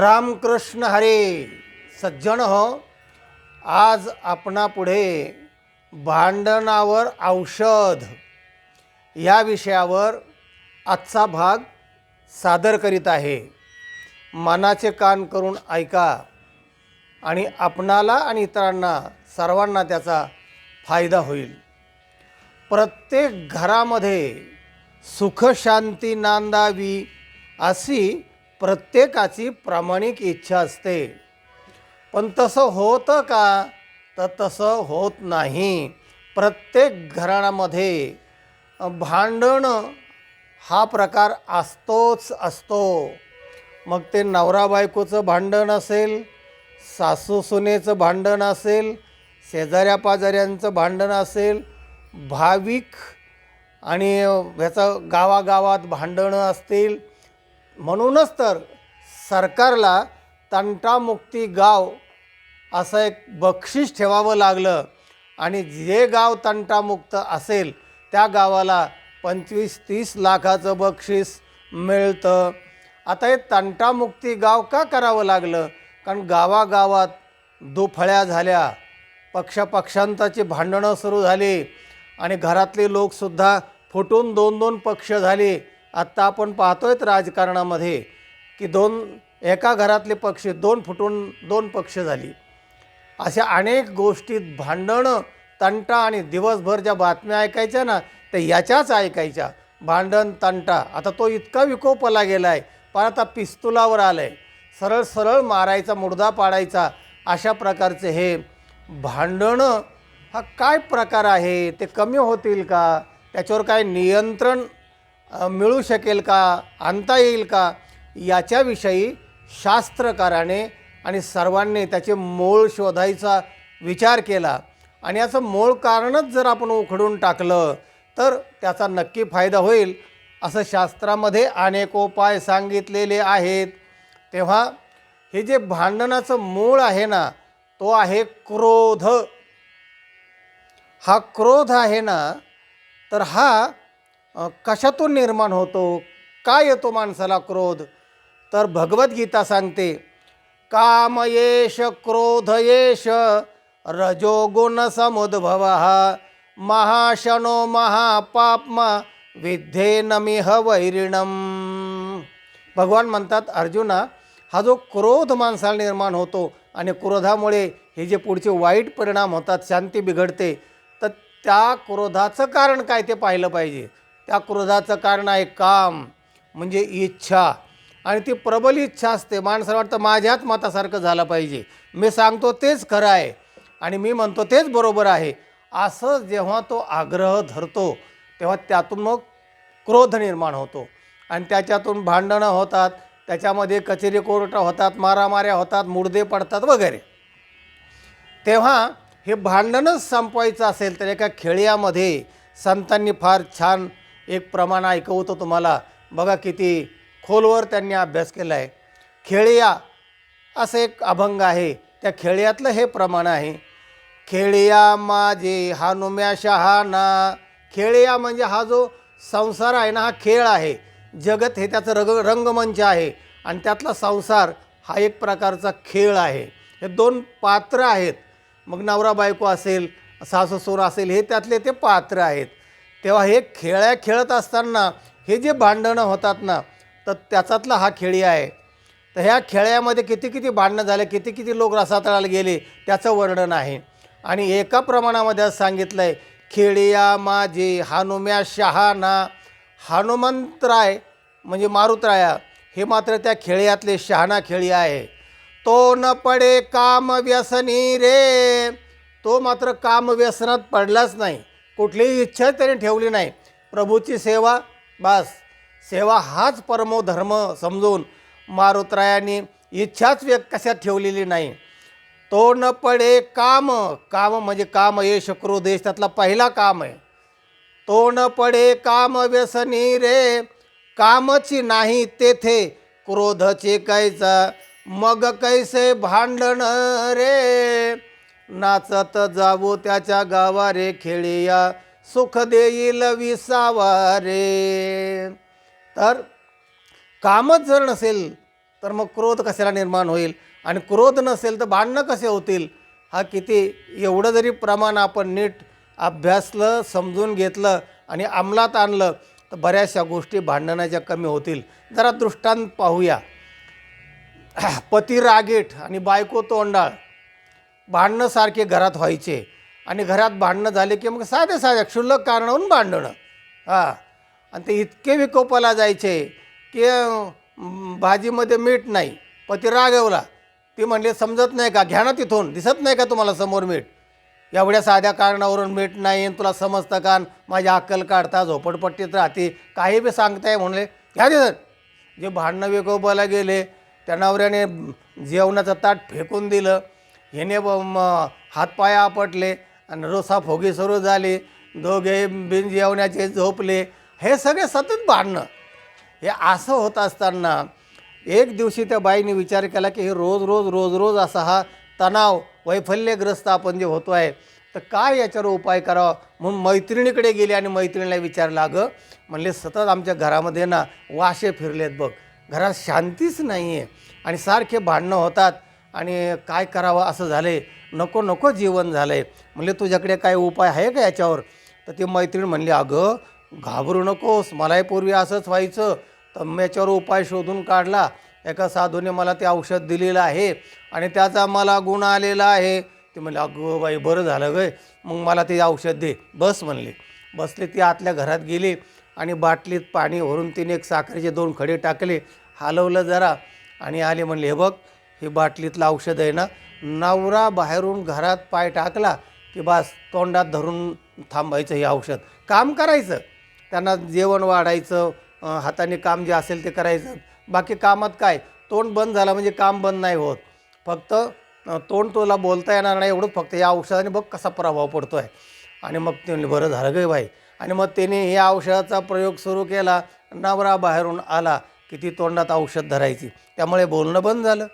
रामकृष्ण हरे. सज्जन हो. आज आपणापुढे भांडणावर औषध या विषयावर आजचा भाग सादर करीत आहे. मनाचे कान करून ऐका आणि आपणाला आणि इतरांना सर्वांना त्याचा फायदा होईल. प्रत्येक घरामध्ये सुखशांती नांदावी अशी प्रत्येकाची प्रामाणिक इच्छा असते. पण तसं होतं का? तर तसं होत नाही. प्रत्येक घराण्यामध्ये भांडणं हा प्रकार असतोच असतो. मग ते नवरा बायकोचं भांडण असेल सासू सुनेचं भांडण असेल शेजाऱ्या पाजाऱ्यांचं भांडण असेल भाविक आणि ह्याचं गावागावात भांडणं असतील म्हणूनच तर सरकारला तंटामुक्ती गाव असं एक बक्षीस ठेवावं लागलं. आणि जे गाव तंटामुक्त असेल त्या गावाला पंचवीस तीस लाखाचं बक्षीस मिळतं. आता हे तंटामुक्ती गाव का करावं लागलं? कारण गावागावात दुफळ्या झाल्या पक्षपक्षांताची भांडणं सुरू झाली आणि घरातले लोकसुद्धा फुटून दोन दोन पक्ष झाले. आत्ता आपण पाहतोयत राजकारणामध्ये की दोन एका घरातले पक्ष दोन फुटून दोन पक्ष झाली. अशा अनेक गोष्टीत भांडणं तंटा आणि दिवसभर ज्या बातम्या ऐकायच्या ना त्या याच्याच ऐकायच्या. भांडण तंटा आता तो इतका विकोपला गेला आहे पण आता पिस्तुलावर आलं आहे सरळ सरळ मारायचा मुर्दा पाडायचा अशा प्रकारचे हे भांडणं हा काय प्रकार आहे? ते कमी होतील का? त्याच्यावर काय नियंत्रण मिळू शकेल का आणता येईल का याच्याविषयी शास्त्रकाराने आणि सर्वांनी त्याचे मूळ शोधायचा विचार केला. आणि याचं मूळ कारणच जर आपण उखडून टाकलं तर त्याचा नक्की फायदा होईल असं शास्त्रामध्ये अनेक उपाय सांगितलेले आहेत. तेव्हा हे जे भांडणाचं मूळ आहे ना तो आहे क्रोध. हा क्रोध आहे ना तर हा कशातून निर्माण होतो? का येतो माणसाला क्रोध? तर भगवद्गीता सांगते काम येश क्रोध येश रजोगुण समुद्भव महाशनो महापापमा विद्धेनमिह वैरिणम. भगवान म्हणतात अर्जुना हा जो क्रोध माणसाला निर्माण होतो आणि क्रोधामुळे हे जे पुढचे वाईट परिणाम होतात शांती बिघडते तर त्या क्रोधाचं कारण काय ते पाहिलं पाहिजे? त्या क्रोधाचं कारण आहे काम म्हणजे इच्छा. आणि ती प्रबल इच्छा असते. माणसाला वाटतं माझ्याच मतासारखं झालं पाहिजे. मी सांगतो तेच खरं आहे आणि मी म्हणतो तेच बरोबर आहे. असं जेव्हा तो आग्रह धरतो तेव्हा त्यातून मग क्रोध निर्माण होतो. आणि त्याच्यातून भांडणं होतात त्याच्यामध्ये कचेरी कोर्ट होतात मारामाऱ्या होतात मुडदे पडतात वगैरे. तेव्हा हे भांडणच संपवायचं असेल तर एका खेड्यामध्ये संतांनी फार छान एक प्रमाण ऐकवतो तुम्हाला. बघा किती खोलवर त्यांनी अभ्यास केला आहे. खेळया असं एक अभंग आहे. त्या खेळयातलं हे प्रमाण आहे. खेळया माझे हानुम्या शहाना खेळया म्हणजे हा जो संसार आहे ना हा खेळ आहे. जगत हे त्याचं रग रंगमंच आहे. आणि त्यातला संसार हा एक प्रकारचा खेळ आहे. हे दोन पात्र आहेत. मग नवरा बायको असेल सासू सूर असेल हे त्यातले ते पात्र आहेत. तेव्हा हे खेळ्या खेळत असताना हे जे भांडणं होतात ना तर त्याच्यातला हा खेळी आहे. तर ह्या खेळ्यामध्ये किती किती भांडणं झाले किती किती लोक रसातळाला गेले त्याचं वर्णन आहे. आणि एका प्रमाणामध्ये असं सांगितलं आहे खेळिया माझे हनुम्या शहाणा. हनुमंतराय म्हणजे मारुतराया हे मात्र त्या खेळ्यातले शहाणा खेळी आहे. तो न पडे काम व्यसनी रे. तो मात्र काम व्यसनात पडलाच नाही. कुठलीही इच्छा त्याने ठेवली नाही. प्रभूची सेवा बास. सेवा हाच परमो धर्म समजून मारुतरायांनी इच्छाच व्यक्त कशात ठेवलेली नाही. तो न पडे काम काम म्हणजे काम यश देश त्यातला पहिला काम आहे. तो न पडे काम व्यसनी रे कामची नाही तेथे क्रोधचे कैचा मग कैसे भांडण रे? नाचत जावो त्याच्या गावा रे खेळिया सुख देईल विसावा रे तर कामच जर नसेल तर मग क्रोध कशाला निर्माण होईल? आणि क्रोध नसेल तर भांडणं कसे होतील? हा किती एवढं जरी प्रमाण आपण नीट अभ्यासलं समजून घेतलं आणि अंमलात आणलं तर बऱ्याचशा गोष्टी भांडणाच्या कमी होतील. जरा दृष्टांत पाहूया. पती रागीट आणि बायको तोंडाळ. भांडणं सारखे घरात व्हायचे. आणि घरात भांडणं झाले की मग साध्या साध्या क्षुल्लक कारणावरून भांडणं. हां. आणि ते इतके विकोपाला जायचे की भाजीमध्ये मीठ नाही पती रागवला. ती म्हणले समजत नाही का? घ्या ना तिथून. दिसत नाही का तुम्हाला समोर मीठ? एवढ्या साध्या कारणावरून मीठ नाही तुला समजतं का? माझी अक्कल काढता झोपडपट्टीत राहते. काही बी सांगताय म्हणले घ्या दे जे भांडणं विकोपाला गेले त्या नवऱ्याने जेवणाचं ताट फेकून दिलं. ह्याने ब- म- हातपाय आपटले आणि रोसा फोगी सुरू झाली. दोघे बिन जेवण्याचे झोपले. हे सगळे सतत भांडणं. हे असं होत असताना एक दिवशी त्या बाईने विचार केला की हे रोज रोज रोज रोज असा हा तणाव वैफल्यग्रस्त आपण जे होतो आहे तर काय याच्यावर उपाय करावा? म्हणून मैत्रिणीकडे गेली आणि मैत्रिणीला विचारलं अगं म्हणले सतत आमच्या घरामध्ये ना वाशे फिरलेत बघ. घरात शांतीच नाही आहे आणि सारखे भांडणं होतात. आणि काय करावं असं झालं आहे नको नको जीवन झालं आहे म्हणले तुझ्याकडे काय उपाय आहे का याच्यावर? तर ती मैत्रीण म्हणली अगं घाबरू नकोस. मलाही पूर्वी असंच व्हायचं. तर मी याच्यावर उपाय शोधून काढला. एका साधूने मला ते औषध दिलेलं आहे आणि त्याचा मला गुण आलेला आहे. ते म्हणले अगं बाई बरं झालं गय मग मला ते औषध दे. बस म्हणले. बसले ती आतल्या घरात गेली आणि बाटलीत पाणी भरून तिने एक साखरेचे दोन खडे टाकले. हलवलं जरा आणि आले म्हणले हे बघ हे बाटलीतलं औषध आहे ना नवरा बाहेरून घरात पाय टाकला की बास तोंडात धरून थांबायचं हे औषध. काम करायचं. त्यांना जेवण वाढायचं हाताने काम जे असेल ते करायचं. बाकी कामात काय? तोंड बंद झालं म्हणजे काम बंद नाही होत. फक्त तोंड तुला बोलता येणार नाही एवढंच फक्त या औषधाने बघ कसा प्रभाव पडतो आहे आणि मग ते बरं झालं गे बाई. आणि मग त्याने या औषधाचा प्रयोग सुरू केला. नवरा बाहेरून आला की ती तोंडात औषध धरायची. त्यामुळे बोलणं बंद झालं.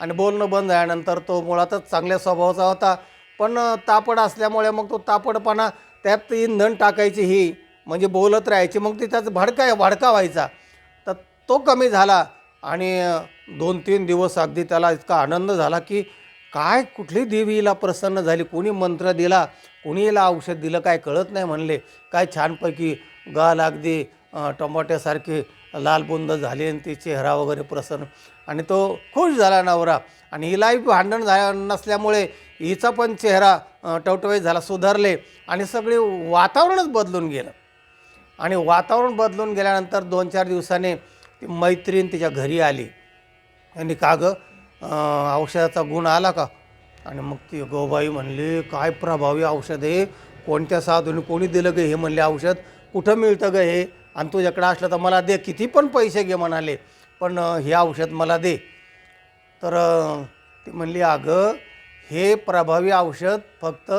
आणि बोलणं बंद झाल्यानंतर तो मुळातच चांगल्या स्वभावाचा होता. पण तापड असल्यामुळे मग तो तापडपणा त्यात इंधन टाकायची ही म्हणजे बोलत राहायची. मग ती त्याचा भडका भडका व्हायचा. तर तो कमी झाला आणि दोन तीन दिवस अगदी त्याला इतका आनंद झाला की काय कुठली देवीला प्रसन्न झाली? कोणी मंत्र दिला? कोणी याला औषध दिलं? काय कळत नाही म्हणले. काय छानपैकी गाल अगदी टमाट्यासारखे लाल बुंद झाले आणि ते चेहरा वगैरे प्रसन्न आणि तो खुश झाला नवरा. आणि हिलाही भांडण झालं नसल्यामुळे हिचा पण चेहरा अं, टवटवीत झाला सुधारले आणि सगळे वातावरणच बदलून गेलं. आणि वातावरण बदलून गेल्यानंतर दोन चार दिवसाने ती मैत्रीण तिच्या घरी आली. आणि का गं औषधाचा गुण आला का? आणि मग ती गोबाई म्हणली काय प्रभावी औषध आहे. कोणत्या साधूने कोणी दिलं ग हे? म्हणले औषध कुठं मिळतं ग हे? आणि तुझ्याकडं असलं तर मला दे किती पण पैसे घे म्हणाले. पण हे औषध मला दे. तर ती म्हणली अगं हे प्रभावी औषध फक्त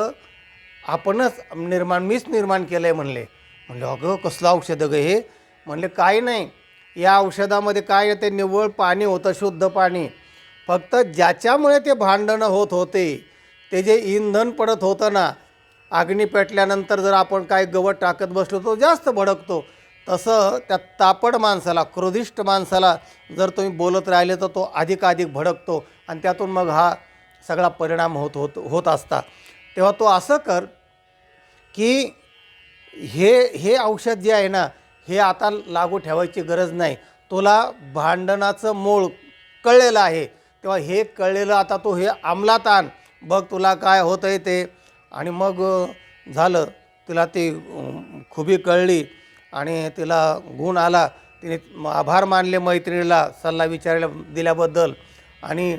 आपणच निर्माण मीच निर्माण केलं आहे म्हणले. म्हणले अगं कसलं औषध गं हे? म्हणले काय नाही. या औषधामध्ये काय ते निव्वळ पाणी होतं शुद्ध पाणी. फक्त ज्याच्यामुळे ते भांडणं होत होते ते जे इंधन पडत होतं ना अग्नी पेटल्यानंतर जर आपण काय गवत टाकत बसलो तो जास्त भडकतो. तसं त्या तापड माणसाला क्रोधिष्ट माणसाला जर तुम्ही बोलत राहिले तर तो अधिकाधिक भडकतो आणि त्यातून मग हा सगळा परिणाम होत होत होत असता. तेव्हा तो असं कर की हे हे औषध जे आहे ना हे आता लागू ठेवायची गरज नाही. तुला भांडणाचं मूळ कळलेलं आहे. तेव्हा हे कळलेलं आता तू हे अंमलात आण. बघ तुला काय होतं आहे ते. आणि मग झालं. तुला ती खुबी कळली. आणि तिला गुण आला. तिने आभार मानले मैत्रिणीला सल्ला विचारल्या दिल्याबद्दल. आणि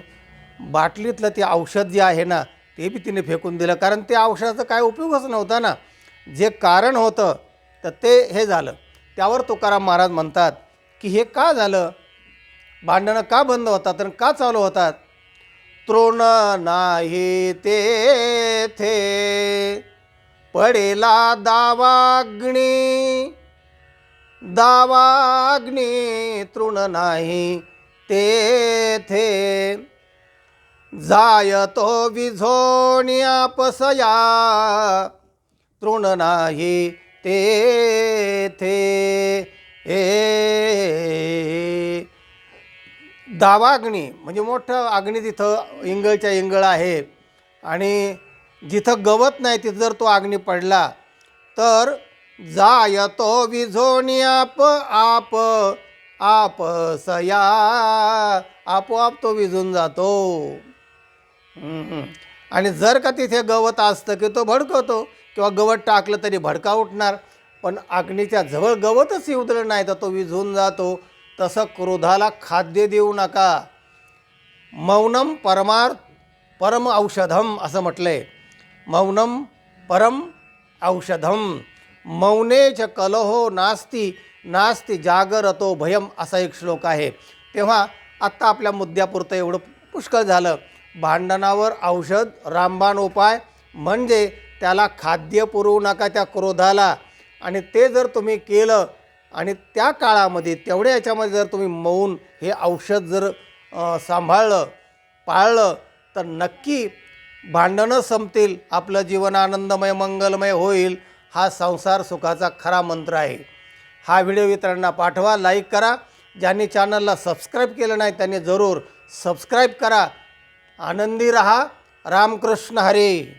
बाटलीतलं ते औषध जे आहे ना ते बी तिने फेकून दिलं. कारण ते औषधाचा काय उपयोगच नव्हता ना. जे कारण होतं तर ते हे झालं. त्यावर तुकाराम महाराज म्हणतात की हे का झालं? भांडणं का बंद होतात आणि का चालू होतात? तृण नाही ते थे. पडेला दावाग्णी दावाग्नी तृण नाही तेथे जायतो विझोणी आपसया. तृण नाही ते थे ए. दावाग्नी म्हणजे मोठं अग्नी तिथं इंगळच्या इंगळ आहे आणि जिथं गवत नाही तिथं जर तो अग्नी पडला तर जायतो विझोनी आप आप आप सया. आपोआप तो विझून जातो. आणि जर का तिथे गवत असतं की तो भडकवतो किंवा गवत टाकलं तरी भडका उठणार पण अग्नीच्या जवळ गवतच उतरलं नाही तर तो विझून जातो. तसं क्रोधाला खाद्य देऊ नका. मौनम परमार परम औषधम असं म्हटलंय. मौनम परम औषधम. मौनेच कलहो नास्ती नास्ती जागरतो भयम असा एक श्लोक आहे. तेव्हा आत्ता आपल्या मुद्द्यापुरतं एवढं पुष्कळ झालं. भांडणावर औषध रामबाण उपाय म्हणजे त्याला खाद्य पुरवू नका त्या क्रोधाला. आणि ते जर तुम्ही केलं आणि त्या काळामध्ये तेवढ्या याच्यामध्ये जर तुम्ही मौन हे औषध जर सांभाळलं पाळलं तर नक्की भांडणं संपतील. आपलं जीवन आनंदमय मंगलमय होईल. हा संसार सुखाचा खरा मंत्र आहे. हा व्हिडिओ इतरांना पाठवा लाईक करा. ज्यांनी चॅनलला सबस्क्राईब केलं नाही त्यांनी जरूर सबस्क्राईब करा. आनंदी रहा. रामकृष्ण हरे.